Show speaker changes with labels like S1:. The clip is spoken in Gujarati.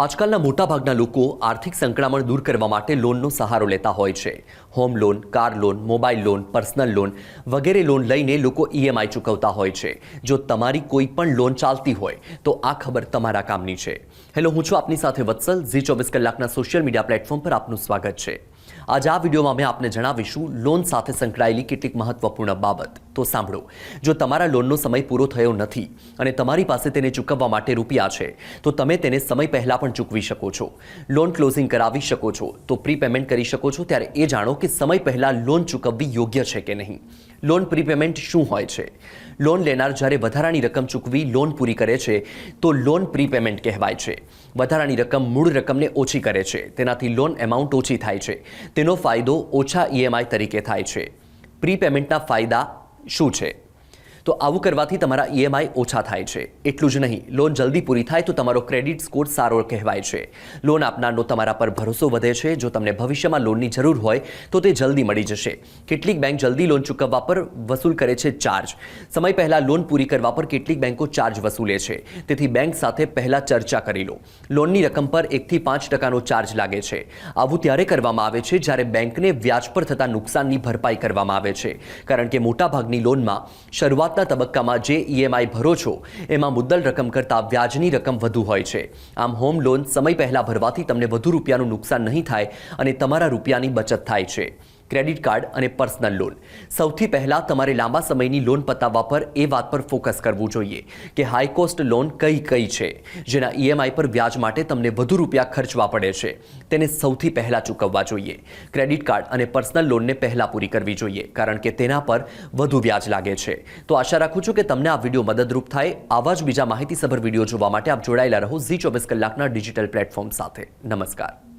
S1: આજકાલના મોટાભાગના લોકો આર્થિક સંકળામણ દૂર કરવા માટે લોનનો સહારો લેતા હોય છે. Home loan, car loan, mobile loan, personal loan વગેરે લોન લઈને લોકો ઈએમઆઈ ચૂકવતા હોય છે. જો તમારી કોઈ પણ લોન ચાલતી હોય, તો આ ખબર તમારા કામની છે. હેલો, હું છું આપની સાથે વત્સલ. ઝી ચોવીસ કલાકના સોશિયલ મીડિયા પ્લેટફોર્મ પર આપનું સ્વાગત છે. આજે આ વિડીયોમાં અમે આપને જણાવીશું લોન સાથે સંકળાયેલી કેટલીક મહત્વપૂર્ણ બાબત. તો સાંભળો, જો તમારા લોનનો સમય પૂરો થયો નથી અને તમારી પાસે તેને ચૂકવવા માટે રૂપિયા છે, તો તમે તેને સમય પહેલાં પણ ચૂકવી શકો છો. લોન ક્લોઝિંગ કરાવી શકો છો, તો પ્રીપેમેન્ટ કરી શકો છો, ત્યારે એ જાણો કે સમય પહેલાં લોન ચૂકવવી યોગ્ય છે કે નહીં. લોન પ્રીપેમેન્ટ શું હોય છે? લોન લેનાર જ્યારે વધારાની રકમ ચૂકવી લોન પૂરી કરે છે, તો લોન પ્રીપેમેન્ટ કહેવાય છે. વધારાની રકમ મૂળ રકમને ઓછી કરે છે, તેનાથી લોન એમાઉન્ટ ઓછી થાય છે. તેનો ફાયદો ઓછા ઈએમઆઈ તરીકે થાય છે. પ્રી પેમેન્ટના ફાયદા શું છે? તો આવું કરવાથી તમારા ઈએમઆઈ ઓછા થાય છે. એટલું જ નહીં, લોન જલ્દી પૂરી થાય તો તમારો ક્રેડિટ સ્કોર સારો કહેવાય છે. લોન આપનારનો તમારા પર ભરોસો વધે છે. જો તમને ભવિષ્યમાં લોનની જરૂર હોય તો તે જલ્દી મળી જશે. કેટલીક બેંક જલ્દી લોન ચૂકવવા પર વસૂલ કરે છે ચાર્જ. સમય પહેલાં લોન પૂરી કરવા પર કેટલીક બેંકો ચાર્જ વસૂલે છે. તેથી બેંક સાથે પહેલાં ચર્ચા કરી લો. લોનની રકમ પર એકથી પાંચ ટકાનો ચાર્જ લાગે છે. આવું ત્યારે કરવામાં આવે છે જ્યારે બેંકને વ્યાજ પર થતા નુકસાનની ભરપાઈ કરવામાં આવે છે. કારણ કે મોટાભાગની લોનમાં શરૂઆતના તબક્કામાં જે ઈએમઆઈ ભરો છો, એમાં મુદ્દલ રકમ કરતાં વ્યાજની રકમ વધુ હોય છે. આમ હોમ લોન સમય પહેલાં ભરવાથી તમને વધુ રૂપિયાનું નુકસાન નહીં થાય અને તમારા રૂપિયાની બચત થાય છે. ક્રેડિટ કાર્ડ અને પર્સનલ લોન. સૌથી પહેલાં તમારે લાંબા સમયની લોન પતાવવા પર એ વાત પર ફોકસ કરવું જોઈએ કે હાઈ કોસ્ટ લોન કઈ કઈ છે, જેના ઈએમઆઈ પર વ્યાજ માટે તમને વધુ રૂપિયા ખર્ચવા પડે છે. તેને સૌથી પહેલાં ચૂકવવા જોઈએ. ક્રેડિટ કાર્ડ અને પર્સનલ લોનને પહેલાં પૂરી કરવી જોઈએ, કારણ કે તેના પર વધુ વ્યાજ લાગે છે. તો આશા રાખું છું કે તમને આ વીડિયો મદદરૂપ થાય. આવા જ બીજા માહિતીસભર વીડિયો જોવા માટે આપ જોડાયેલા રહો ઝી ચોવીસ કલાકના ડિજિટલ પ્લેટફોર્મ સાથે. નમસ્કાર.